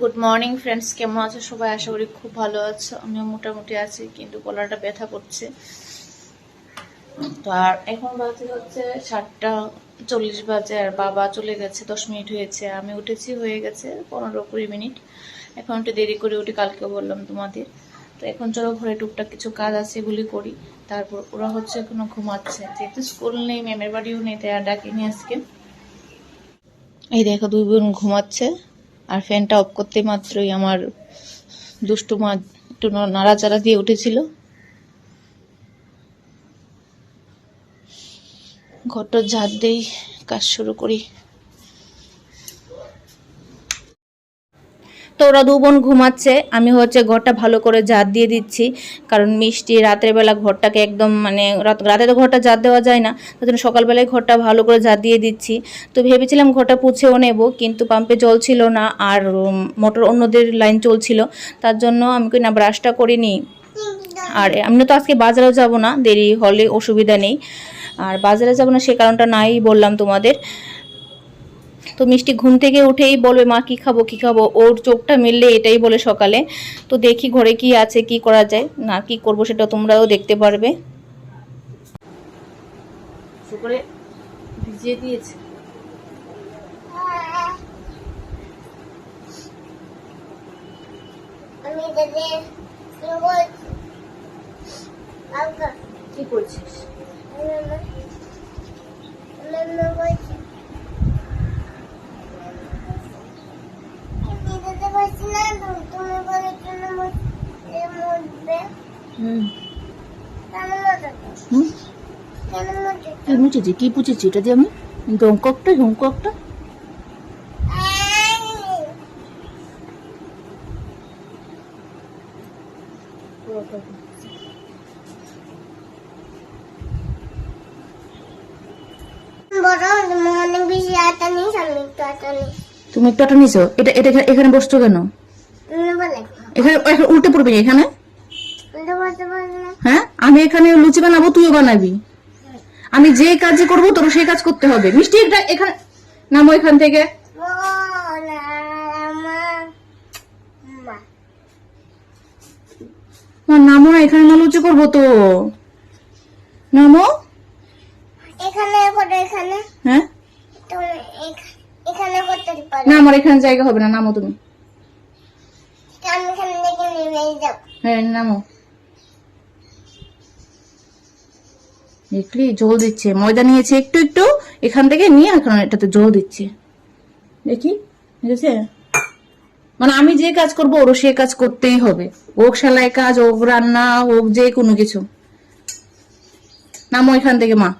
Good morning friends কেমন আছো? সবাই আশা করি খুব ভালো আছো। আমিও মোটামুটি আছি, কিন্তু গলাটা ব্যথা করছে। তো আর এখন বাজে হচ্ছে সাতটা চল্লিশ বাজে, আর বাবা চলে গেছে, দশ মিনিট হয়েছে। আমি উঠেছি, হয়ে গেছে পনেরো কুড়ি মিনিট। এখন একটু দেরি করে উঠি কালকে বললাম তোমাদের। তো এখন চলো, ঘরে টুকটাক কিছু কাজ আছে, এগুলি করি। তারপর ওরা হচ্ছে এখনও ঘুমাচ্ছে। যেহেতু স্কুল নেই, ম্যামের বাড়িও নেই, তাই আর ডাকিনি আজকে। এই দেখো, দুই বোন ঘুমাচ্ছে। আর ফ্যানটা অফ করতে মাত্রই আমার দুষ্টু মা একটু নাড়াচাড়া দিয়ে উঠেছিল। ঘরটা ঝাড় দেই, কাজ শুরু করি। ওরা দু বোন ঘুমাচ্ছে, আমি হচ্ছে ঘরটা ভালো করে ঝাড় দিয়ে দিচ্ছি, কারণ মিষ্টি রাতের বেলা ঘরটাকে একদম মানে রাত তো ঘরটা ঝাড় দেওয়া যায় না তার জন্য সকালবেলায় ঘরটা ভালো করে ঝাড় দিয়ে দিচ্ছি। তো ভেবেছিলাম ঘরটা পুছেও নেব, কিন্তু পাম্পে জল ছিল না, আর মোটর অন্যদের লাইন চলছিল, তার জন্য আমি না ব্রাশটা করিনি। আর আমি তো আজকে বাজারেও যাব না, দেরি হলে অসুবিধা নেই। আর বাজারে যাব না, সে কারণটা নাই বললাম তোমাদের। তো মিষ্টি ঘুম থেকে উঠেই বলবে মা কি খাব কি খাব? ওর চোখটা মিললে এটাই বলে সকালে। তো দেখি ঘরে কি আছে কি করা যায় না কি করব সেটা তোমরাও দেখতে পারবে। করে ভিজিয়ে দিয়েছে। আমি তাদের কাকা কি করছিস মামা মামা বলছি আমি দিতে পারছি না তো তুমি বলে কেন মরবে হুম কেন মরবে হুম কেন মরবে কি পুছেছি এটা দিয়ে আমি আটা নিই তুমি একটু আটা নিছো? এটা এটা এখানে- বসছো কেন? এখানে উল্টে পড়বে এখানে? হ্যাঁ? আমি এখানে লুচি বানাবো তুইও বানাবি। আমি যে কাজ করব তোর সেই কাজ করতে হবে। মিষ্টি এটা এখানে নামো এখান থেকে। নামো এখানে না লুচি করব তো। নামো। এখানে হ্যাঁ? এখানে করতে না আমার এখানে জায়গা হবে না নামো তুমি। আমি এখানে হ্যাঁ নামো। দেখলি জল দিচ্ছে। ময়দা নিয়েছে একটু একটু, এখান থেকে নিয়ে এখন এটাতে জল দিচ্ছে। দেখি ঠিক আছে মানে আমি যে কাজ করব, ওরও সে কাজ করতেই হবে। ওক সেলাই কাজ ওক রান্না ওক যে কোনো কিছু। নামো এখান থেকে, মা।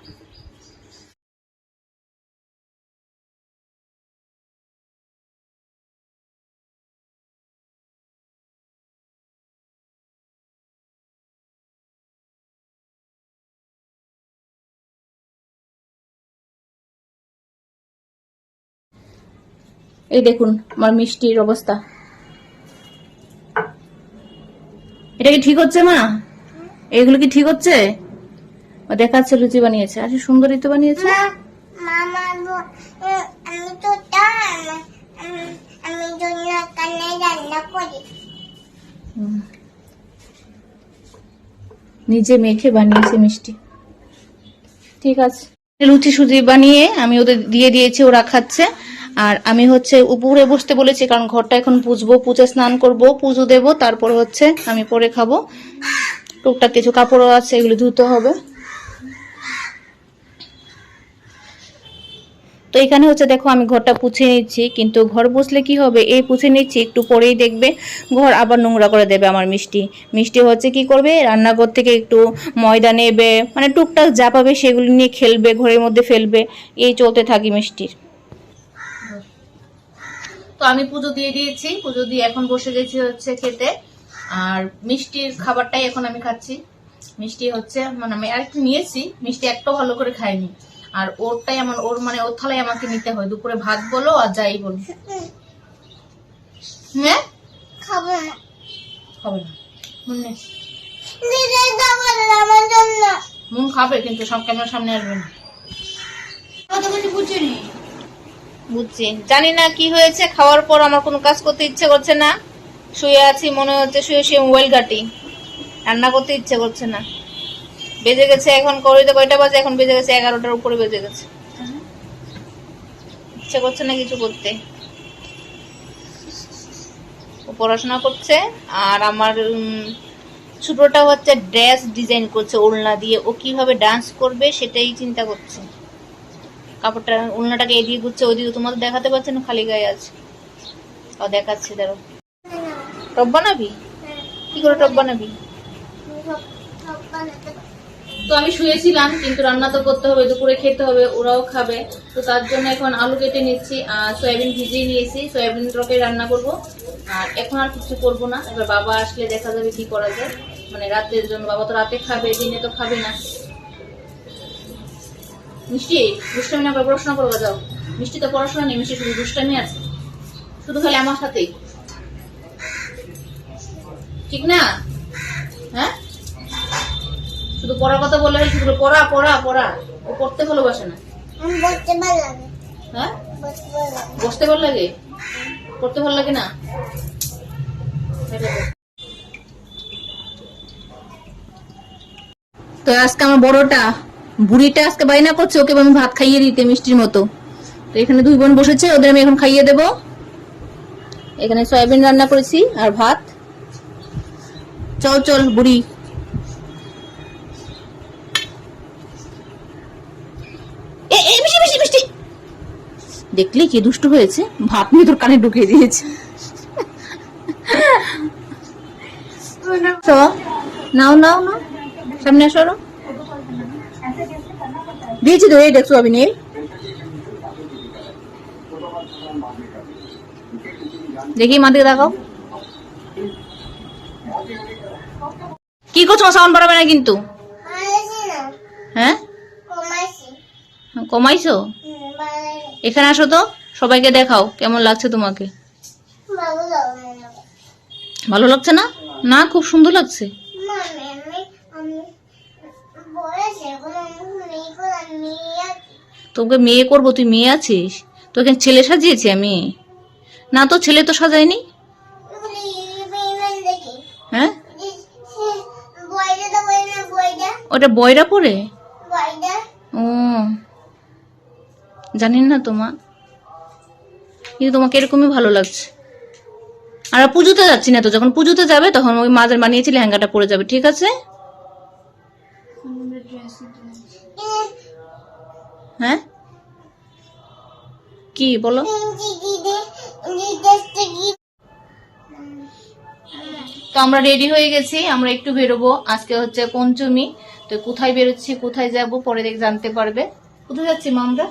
এই দেখুন আমার মিষ্টির অবস্থা। এটা কি ঠিক হচ্ছে মা? এগুলো কি ঠিক হচ্ছে? দেখাচ্ছে লুচি বানিয়েছে। আর সুন্দরই তো বানিয়েছে। নিজে মেখে বানিয়েছে মিষ্টি। ঠিক আছে। লুচি সুজি বানিয়ে আমি ওদের দিয়ে দিয়েছি ওরা খাচ্ছে। আর আমি হচ্ছে উপরে বসতে বলেছি, কারণ ঘরটা এখন পুজবো, পুজো স্নান করব, পুজো দেব, তারপর হচ্ছে আমি পরে খাব। টুকটাক কিছু কাপড়ও আছে, এগুলো ধুতে হবে। তো এখানে হচ্ছে দেখো, আমি ঘরটা পুছে নিচ্ছি, কিন্তু ঘর বসলে কি হবে? এই পুছে নিচ্ছি, একটু পরেই দেখবে, ঘর আবার নোংরা করে দেবে আমার মিষ্টি। মিষ্টি হচ্ছে কি করবে? রান্নাঘর থেকে একটু ময়দা নেবে মানে টুকটাক যা পাবে সেগুলি নিয়ে খেলবে, ঘরের মধ্যে ফেলবে। এই চলতে থাকি মিষ্টির। তো আমি পুজো দিয়ে দিয়েছি। পুজো দিয়ে এখন বসে গেছি হচ্ছে খেতে। আর মিষ্টির খাবারটাই এখন আমি খাচ্ছি। মিষ্টি হচ্ছে মানে আমি আরেকটু নিয়েছি মিষ্টি একটাও ভালো করে খাইনি। আর ওরটাই আমার ওর মানে ওর থালায় আমাকে নিতে হয় দুপুরে ভাত বলো আর যাই বলো। হ্যাঁ? খাব না। মন নেই। না মন খাবে কিন্তু সব ক্যামেরার সামনে আসবে না। কত কিছু বুঝিনি। বুঝছি। জানি না কি হয়েছে, খাওয়ার পর আমার কোনো কাজ করতে ইচ্ছে করছে না। শুয়ে আছি, মনে হচ্ছে শুয়ে শুয়ে মোবাইল ঘাটি রান্না করতে ইচ্ছে করছে না। বেজে গেছে এখন করিতে কয়টা বাজে? এখন বেজে গেছে এগারোটার উপরে বেজে গেছে। ইচ্ছে করছে না কিছু করতে। ও পড়াশোনা করছে, আর আমার ছোটটা হচ্ছে ড্রেস ডিজাইন করছে, ওড়না দিয়ে। ও কীভাবে ডান্স করবে সেটাই চিন্তা করছে। কাপড়টা ওড়নাটাকে এদিকে ঘুরছে, ওদিকে তোমাদের দেখাতে পারছে না, খালি গায়ে আছে। ও দেখাচ্ছে ধরো টপ বানাবি? কি করে টপ বানাবি? তো আমি শুয়েছিলাম, কিন্তু রান্না তো করতে হবে, দুপুরে খেতে হবে, ওরাও খাবে। তো তার জন্য এখন আলু কেটে নিচ্ছি, আর সয়াবিন ভিজিয়ে নিয়েছি, সয়াবিন তরকারি রান্না করব। আর এখন আর কিছু করব না, এবার বাবা আসলে দেখা যাবে কি করা যায়। মানে রাতের জন্য, বাবা তো রাতে খাবে, দিনে তো খাবে না। মিষ্টি দুষ্টামি না করে পড়াশোনা করব যাও। মিষ্টি তো পড়াশোনা নেই মিষ্টি শুধু দুষ্টামি আছে। শুধু খালি আমার সাথেই। ঠিক না? হ্যাঁ? শুধু পড়ার কথা বললে হয় শুধু পড়া পড়া পড়া। ও পড়তে ভালোবাসে না। ভালো লাগে। হ্যাঁ? বসতে ভালো লাগে? পড়তে ভালো লাগে না? তো আজকে আমার বড়টা বুড়িটা আজকে বাইনা করছে ওকে আমি ভাত খাইয়ে দিতে মিষ্টির মতো। তো এখানে দুই বোন বসেছে ওদের আমি এখন খাইয়ে দেব। এখানে সয়াবিন রান্না করেছি আর ভাত। চল চল বুড়ি। দেখলি কি দুষ্ট হয়েছে? ভাত নিয়ে তোর কানে ঢুকিয়ে দিয়েছে। নাও নাও নাও। সামনে আসো তো এই দেখছ আমি নীল দেখি মা দিকে দেখাও। কি করছ? সাউন্ড বাড়াবে না কিন্তু। হ্যাঁ? কমাইছো? এখানে আসো তো, সবাইকে দেখাও কেমন লাগছে তোমাকে। ভালো লাগছে না? না, খুব সুন্দর লাগছে। তোকে মেয়ে করব, তুই মেয়ে আছিস? তোকে ছেলে সাজিয়েছি আমি। না তো ছেলে তো দেখি হ্যাঁ? ওটা বয়রা পরে? ও জানি না তোমা। কিন্তু তোমাকে এরকমই ভালো লাগছে। আর পুজোতে যাচ্ছি না তো, যখন পুজোতে যাবে তখন ওই মাদের বানিয়েছি লেহেঙ্গাটা পরে যাবে, ঠিক আছে। হ্যাঁ? কি বলো? তো আমরা রেডি হয়ে গেছি আমরা একটু বেরোবো। আজকে হচ্ছে পঞ্চমী তো কোথায় বেরোচ্ছি কোথায় যাব পরে দেখ জানতে পারবে। কোথায় যাচ্ছি মা আমরা?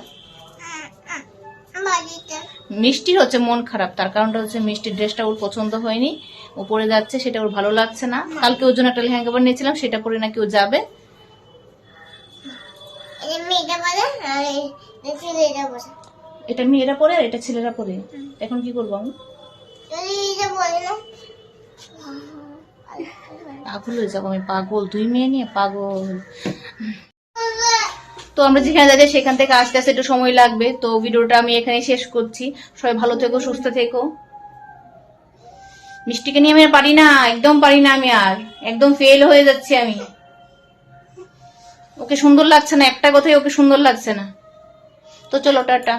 মিষ্টির হচ্ছে মন খারাপ তার কারণটা হচ্ছে মিষ্টির ড্রেসটা ওর পছন্দ হয়নি। ও পরে যাচ্ছে সেটা ওর ভালো লাগছে না। কালকে ওর জন্য একটা লেহেঙ্গা বানিয়ে নিয়েছিলাম সেটা পরে নাকি ও যাবে। মেয়েটা বলে আর ছেলেটা বসে এটা মেয়েরা পরে আর এটা ছেলেরা পরে? এখন কি করব আমি? এইটা বলে না। পাগল হয়ে যাব আমি পাগল। দুই মেয়ে নিয়ে পাগল। তো আমরা যেখানে যাচ্ছি সেখান থেকে আসতে আসতে একটু সময় লাগবে। তো ভিডিওটা আমি এখানে শেষ করছি। সবাই ভালো থেকো সুস্থ থেকো। মিষ্টিকে নিয়ে আমি আর পারি না একদম পারি না আমি আর। একদম ফেল হয়ে যাচ্ছি আমি। ওকে সুন্দর লাগছে না? একটা কথাই ওকে সুন্দর লাগছে না। তো চলো টাটা।